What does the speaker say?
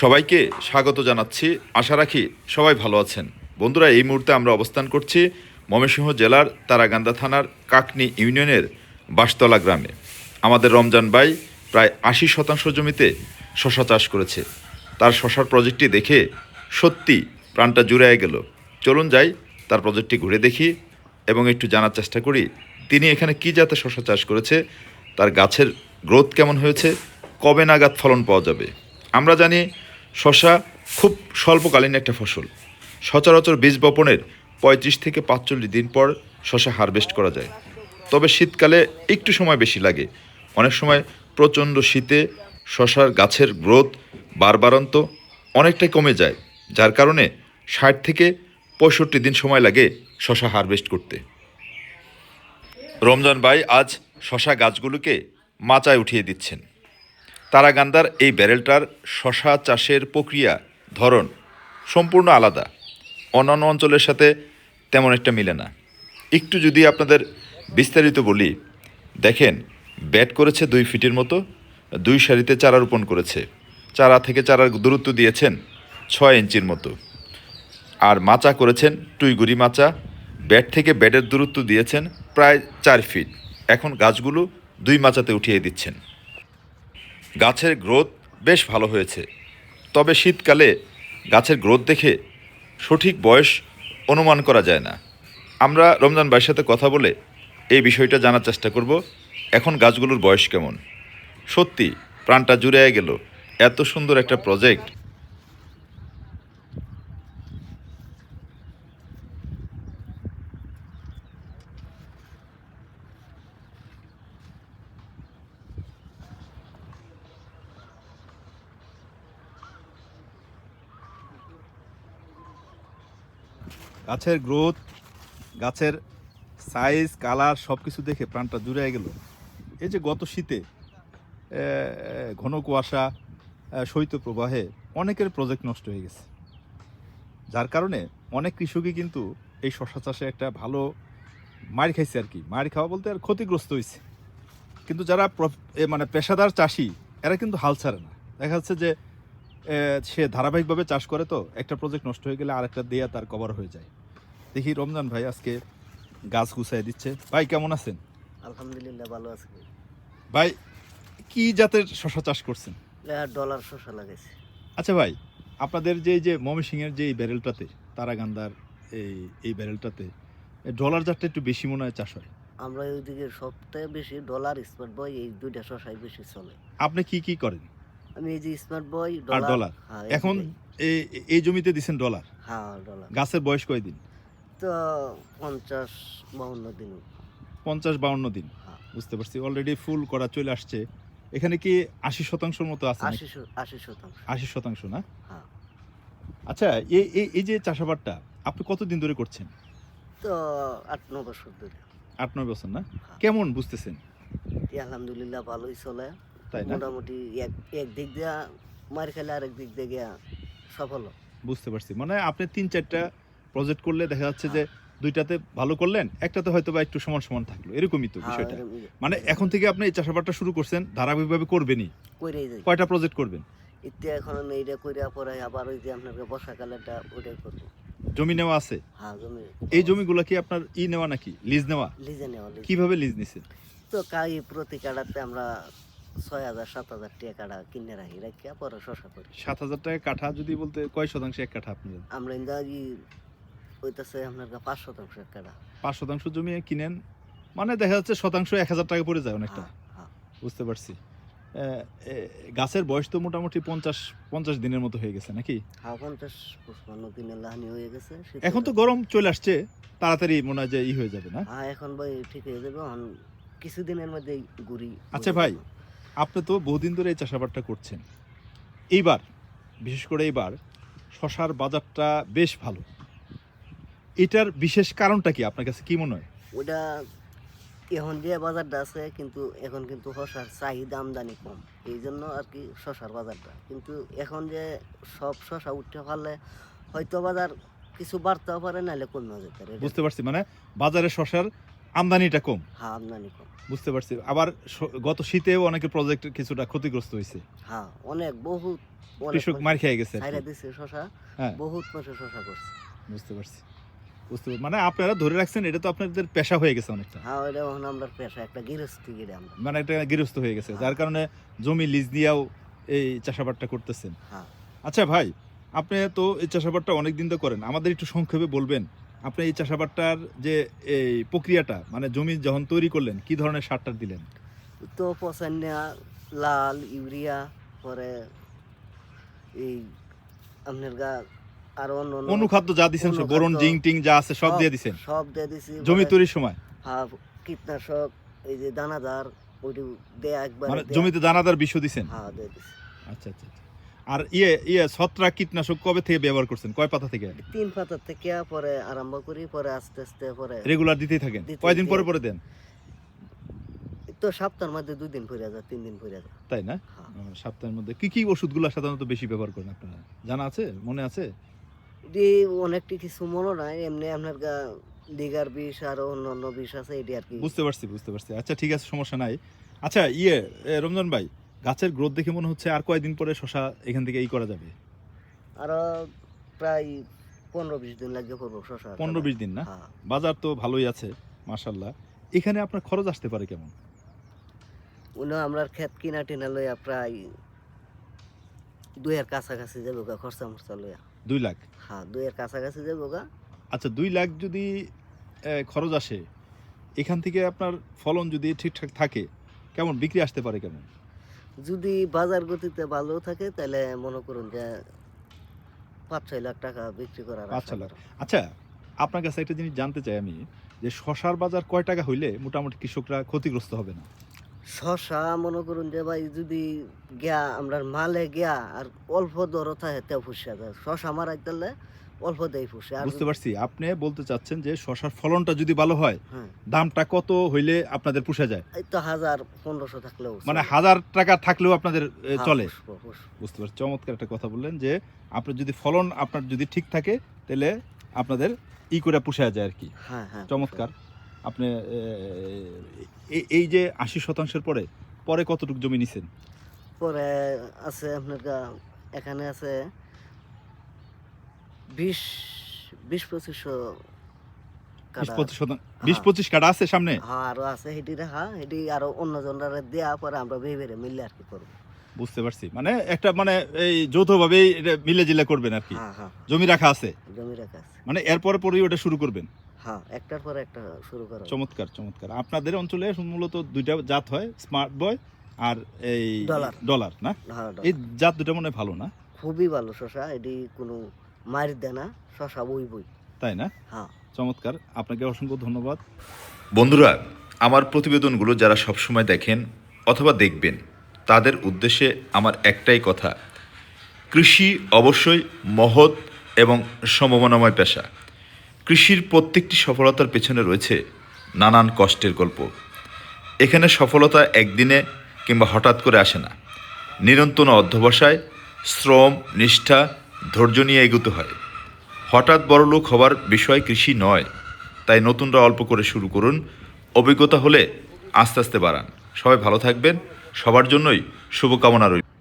সবাইকে স্বাগত জানাচ্ছি। আশা রাখি সবাই ভালো আছেন। বন্ধুরা, এই মুহূর্তে আমরা অবস্থান করছি ময়মনসিংহ জেলার তারাগান্দা থানার কাকনি ইউনিয়নের বাসতলা গ্রামে। আমাদের রমজান ভাই প্রায় আশি শতাংশ জমিতে শশা চাষ করেছে। তার শশার প্রজেক্টটি দেখে সত্যি প্রাণটা জুড়ে গেল। চলুন যাই, তার প্রজেক্টটি ঘুরে দেখি এবং একটু জানার চেষ্টা করি, তিনি এখানে কী জাতের শশা চাষ করেছে, তার গাছের গ্রোথ কেমন হয়েছে, কবে নাগাদ ফলন পাওয়া যাবে? আমরা জানি শশা খুব স্বল্পকালীন একটা ফসল। সচরাচর বীজ বপনের পঁয়ত্রিশ থেকে পাঁচচল্লিশ দিন পর শশা হারভেস্ট করা যায়। তবে শীতকালে একটু সময় বেশি লাগে। অনেক সময় প্রচণ্ড শীতে শশার গাছের গ্রোথ বারবারন্ত অনেকটাই কমে যায়, যার কারণে ষাট থেকে পঁয়ষট্টি দিন সময় লাগে শশা হারভেস্ট করতে। রমজান ভাই আজ শশা গাছগুলোকে মাচায় উঠিয়ে দিচ্ছেন। তারাগান্দার এই ব্যারেলটার শশা চাষের প্রক্রিয়া, ধরন সম্পূর্ণ আলাদা। অন্যান্য অঞ্চলের সাথে তেমন একটা মিলে না। একটু যদি আপনাদের বিস্তারিত বলি, দেখেন, ব্যাট করেছে দুই ফিটের মতো, দুই সারিতে চারা রোপণ করেছে। চারা থেকে চারার দূরত্ব দিয়েছেন ছয় ইঞ্চির মতো। আর মাচা করেছেন টুইগুড়ি মাচা, ব্যাট থেকে ব্যাটের দূরত্ব দিয়েছেন প্রায় চার ফিট। এখন গাছগুলো দুই মাচাতে উঠিয়ে দিচ্ছেন। গাছের গ্রোথ বেশ ভালো হয়েছে। তবে শীতকালে গাছের গ্রোথ দেখে সঠিক বয়স অনুমান করা যায় না। আমরা রমজান ভাইয়ের সাথে কথা বলে এই বিষয়টা জানার চেষ্টা করব, এখন গাছগুলোর বয়স কেমন? সত্যি, প্রাণটা জুড়ে গেল। এত সুন্দর একটা প্রজেক্ট গাছের গ্রোথ গাছের সাইজ কালার সব কিছু দেখে প্রাণটা জুড়ে গেল। এই যে গত শীতে ঘন কুয়াশা শৈত্যপ্রবাহে অনেকের প্রজেক্ট নষ্ট হয়ে গেছে। যার কারণে অনেক কৃষকই কিন্তু এই শশা চাষে একটা ভালো মার খাইছে আর কি। মার খাওয়া বলতে আর ক্ষতিগ্রস্ত হয়েছে কিন্তু যারা মানে পেশাদার চাষি, এরা কিন্তু হাল ছাড়ে না। দেখা যাচ্ছে যে সে ধারাবাহিকভাবে চাষ করে তো একটা প্রজেক্ট নষ্ট হয়ে গেলে আরেকটা দেয়া তার কভার হয়ে যায়। দেখি রমজান ভাই আজকে গাছ গুছাই দিচ্ছে। ভাই কেমন আছেন? আলহামদুলিল্লাহ ভালো আছি ভাই। কি জাতের শশা চাষ করছেন? ডলার শসা লাগাইছে। আচ্ছা ভাই আপনাদের যে যে ময়মনসিংহের যে এই ব্যারেলটাতে তারাগান্দার এই এই ব্যারেলটাতে ডলার জাতটা একটু বেশি মনে হয় চাষ হয়। আমরা ওইদিকে সবথেকে বেশি ডলার স্মার্ট বয় এই দুইটা শসাই বেশি চলে। আপনি কি কি করেন? আমি এই যে স্মার্ট বয় ডলার হ্যাঁ, এখন এই জমিতে দিছেন ডলার হ্যাঁ ডলার গাছের বয়স কয়দিন? তো পঞ্চাশ বাউন্ন দিন। পঞ্চাশ বাউন্ন দিন। হ্যাঁ। বুঝতে পারছি অলরেডি ফুল করা চলে আসছে। এখানে কি আশি শতাংশের মতো আছে আশি শতাংশ। আশি শতাংশ না। আচ্ছা এই এই- যে চাষাবাদটা আপনি কতদিন ধরে করছেন? তো আট ন বছর ধরে। আট নয় বছর না। কেমন বুঝতেছেন? আলহামদুলিল্লাহ ভালোই চলে। মোটামুটি এক এক দিক দিয়া মার খেলে আরেক দিক দিয়ে গিয়া সফল। বুঝতে পারছি। মানে আপনি তিন চারটা প্রজেক্ট করলে দেখা যাচ্ছে যে দুইটাতে ভালো করলেন একটাতে হয়তো বা একটু সমান সমান থাকল। এরকমই তো হ্যাঁ, বিষয়টা। মানে এখন থেকে আপনি এই চাষাবাদটা শুরু করছেন ধারাবাহিকভাবে করবেনই। কয়টা প্রজেক্ট করবেন? ইত্যা এখন এইটা কইরা পরে আবার ওই যে বর্ষাকালেটা করব। জমি নেওয়া আছে? হ্যাঁ জমি। এই জমিগুলো কি আপনার ই নেওয়া নাকি? লিজ নেওয়া? লিজে নেওয়া কীভাবে লিজ নিছেন? তো কাই প্রতি কাড়াতে আমরা ছয় হাজার সাত হাজার টাকা কাড়া কিনে রাখি রাখিয়া পরে শশা করি। সাত হাজার টাকা কাঠা যদি বলতে কয় শতাংশ এক কাঠা আপনি আমরা ইন্দা ওইটাছে আপনার পাঁচ শতাংশ এক কাড়া পাঁচ শতাংশ জমি কিনেন মানে দেখা যাচ্ছে শতাংশ এক হাজার টাকা পড়ে যায় অনেকটা। হ্যাঁ, হ্যাঁ। বুঝতে পারছি। গাছের বয়স তো মোটামুটি পঞ্চাশ পঞ্চাশ দিনের মতো হয়ে গেছে নাকি? হ্যাঁ পঞ্চাশ পঁচপান্ন দিনের লাহানি হয়ে গেছে এখন তো গরম চলে আসছে তাড়াতাড়ি মনে হয় যে ই হয়ে যাবে না? হ্যাঁ এখন ভাই ঠিক হয়ে যাবে কিছুদিনের মধ্যেই গুড়ি আচ্ছা ভাই আপনি তো বহুদিন ধরে এই চাষাবাদটা করছেন। এইবার বিশেষ করে এইবার শশার বাজারটা বেশ ভালো। এটার বিশেষ কারণটা কি? আপনার কাছে কি মনে হয়? ওটা এখন যে বাজারটা আছে কিন্তু এখন কিন্তু শশার চাহিদা আমদানি কম। এই জন্য আর কি শশার বাজারটা। কিন্তু এখন যে সব শশা উঠতে পারলে হয়তো বাজার কিছু বাড়তেও পারে নাহলে কমেও যেতে পারে। বুঝতে পারছি। মানে বাজারে শশার আমদানিটা কম। হ্যাঁ আমদানি কম। বুঝতে পারছি। আবার গত শীতেও অনেকে প্রজেক্ট কিছুটা ক্ষতিগ্রস্ত হয়েছে হ্যাঁ অনেক বহুত কৃষক মার খেয়ে গেছে ছাইরা দিছে শশা হ্যাঁ। বহুত মাসে শশা করছে। বুঝতে পারছি। বুঝতে মানে আপনারা ধরে রাখছেন এটা তো আপনাদের পেশা হয়ে গেছে অনেকটা। হ্যাঁ ওইটা এখন আমরা পেশা একটা গৃহস্থী গিরে আমরা। মানে একটা গৃহস্থ হয়ে গেছে। যার কারণে জমি লিজ দিয়েও এই চাষাবাদটা করতেছেন। হ্যাঁ। আচ্ছা ভাই আপনি তো এই চাষাবাদটা অনেক দিন তো করেন। আমাদের একটু সংক্ষেপে বলবেন। আপনি এই চাষাবাদটার যে এই প্রক্রিয়াটা মানে জমি যখন তৈরি করলেন কি ধরনের সারটা দিলেন? তো পচান্যা লাল ইউরিয়া পরে এই আপনার গা আর অন্য অনুখাদ্য যা দিছেন সব বোরন জিং টিং যা আছে সব দিয়ে দিছেন? সব দিয়ে দিছি জমি তৈরির সময়? হ্যাঁ কীটনাশক এই যে দানাদার ওইটি দেয়া একবার মানে জমিতে দানাদার বিষ দিছেন? হ্যাঁ দিয়ে দিছি। আচ্ছা আচ্ছা আচ্ছা। আর ইয়ে ইয়ে ছত্রাক কীটনাশক কবে থেকে ব্যবহার করছেন? কয় পাতা থেকে? তিন পাতা থেকে পরে আরম্ভ করি পরে আস্তে আস্তে পরে রেগুলার দিতেই থাকেন? কয়দিন পরে পরে দেন? তো সপ্তাহের মধ্যে দুই দিন ফুরে যায় তিন দিন ফুরে যায়। তাই না? হ্যাঁ। সপ্তাহের মধ্যে কি কি ওষুধগুলো সাধারণত বেশি ব্যবহার করেন আপনারা? জানা আছে? মনে আছে? এটি অনেকটি কিছু মনে নাই এমনি আপনার গা লিগার বিষ আর অন্য অন্য বিষ আছে এটি আর কি। বুঝতে পারছি বুঝতে পারছি। আচ্ছা ঠিক আছে সমস্যা নাই। আচ্ছা ইয়ে রমজান ভাই গাছের গ্রোথ দেখে মনে হচ্ছে আর কয়দিন পরে শশা এখান থেকে এই করা যাবে? আরও প্রায় পনেরো বিশ দিন লাগবে করব শশা পনেরো বিশ দিন না? হ্যাঁ। বাজার তো ভালোই আছে মাশাল্লাহ এখানে আপনার খরচ আসতে পারে কেমন? উনি আমরা ক্ষেত কিনা টিনা লইয়া প্রায় দুইয়ের কাছাকাছি যাব গা খরচা মরচা লইয়া। দুই লাখ? হ্যাঁ দুইয়ের কাছাকাছি যাব গা। আচ্ছা দুই লাখ যদি খরচ আসে এখান থেকে আপনার ফলন যদি ঠিকঠাক থাকে কেমন? বিক্রি আসতে পারে কেমন? যদি বাজার গতিতে ভালো থাকে তাহলে মনে করুন যে পাঁচ ছয় লাখ টাকা বিক্রি করার পাঁচ আশা ছয় লাখ। আচ্ছা আপনার কাছে একটা জিনিস জানতে চাই আমি যে শশার বাজার কয় টাকা হইলে মোটামুটি কৃষকরা ক্ষতিগ্রস্ত হবে না? শশা মনে করুন যে ভাই যদি গিয়া আমরা মালে গিয়া আর অল্প দর থাকে তেও ফুসা যায়। শশা মারাই তাহলে অল্প দেয় আর বুঝতে পারছি। আপনি বলতে চাচ্ছেন যে শশার ফলনটা যদি ভালো হয় হ্যাঁ। দামটা কত হইলে আপনাদের পুষা যায়? এই তো হাজার পনেরোশো থাকলেও মানে হাজার টাকা থাকলেও আপনাদের হ্যাঁ, চলে। বুঝতে পারছি। চমৎকার একটা কথা বললেন যে আপনার যদি ফলন আপনার যদি ঠিক থাকে তাহলে আপনাদের ই করে পুষা যায় আর কি। হ্যাঁ চমৎকার। আপনি এই- এই যে আশি শতাংশের পরে পরে কতটুকু জমি নিছেন? পরে আছে আপনার এখানে আছে বিশ বিশ পঁচিশশো বিশ পঁচিশ হ্যাঁ। কাটা আছে সামনে? হ্যাঁ আরও আছে হেঁটি রেখা হেঁটি আরও অন্য জনরা দেয়া পরে আমরা ভেবে ভেবে মিললে আর কি করব। বুঝতে পারছি। মানে একটা মানে এই যৌথভাবেই এটা মিলে জিলে করবেন আর কি? হ্যাঁ হ্যাঁ। জমি রাখা আছে? জমি রাখা আছে। মানে এরপরে পরেই ওটা শুরু করবেন? হ্যাঁ একটার পর একটা শুরু করা। চমৎকার চমৎকার। আপনাদের অঞ্চলে মূলত দুইটা জাত হয় স্মার্ট বয় আর এই ডলার। ডলার না? হ্যাঁ এই জাত দুটো মনে হয় ভালো না? খুবই ভালো শশা এটি কোনো মার দেয় না শশা বই বই। তাই না? হ্যাঁ। চমৎকার। আপনাকে অসংখ্য ধন্যবাদ। বন্ধুরা আমার প্রতিবেদনগুলো যারা সবসময় দেখেন অথবা দেখবেন তাদের উদ্দেশ্যে আমার একটাই কথা। কৃষি অবশ্যই মহৎ এবং সম্ভাবনাময় পেশা। কৃষির প্রত্যেকটি সফলতার পেছনে রয়েছে নানান কষ্টের গল্প। এখানে সফলতা একদিনে কিংবা হঠাৎ করে আসে না। নিরন্তর অধ্যবসায় শ্রম নিষ্ঠা ধৈর্য নিয়ে এগোতে হয়। হঠাৎ বড়লোক হওয়ার বিষয় কৃষি নয়, তাই নতুনরা অল্প করে শুরু করুন। অভিজ্ঞতা হলে আস্তে আস্তে বাড়ান। সবাই ভালো থাকবেন। সবার জন্যই শুভকামনা রইল।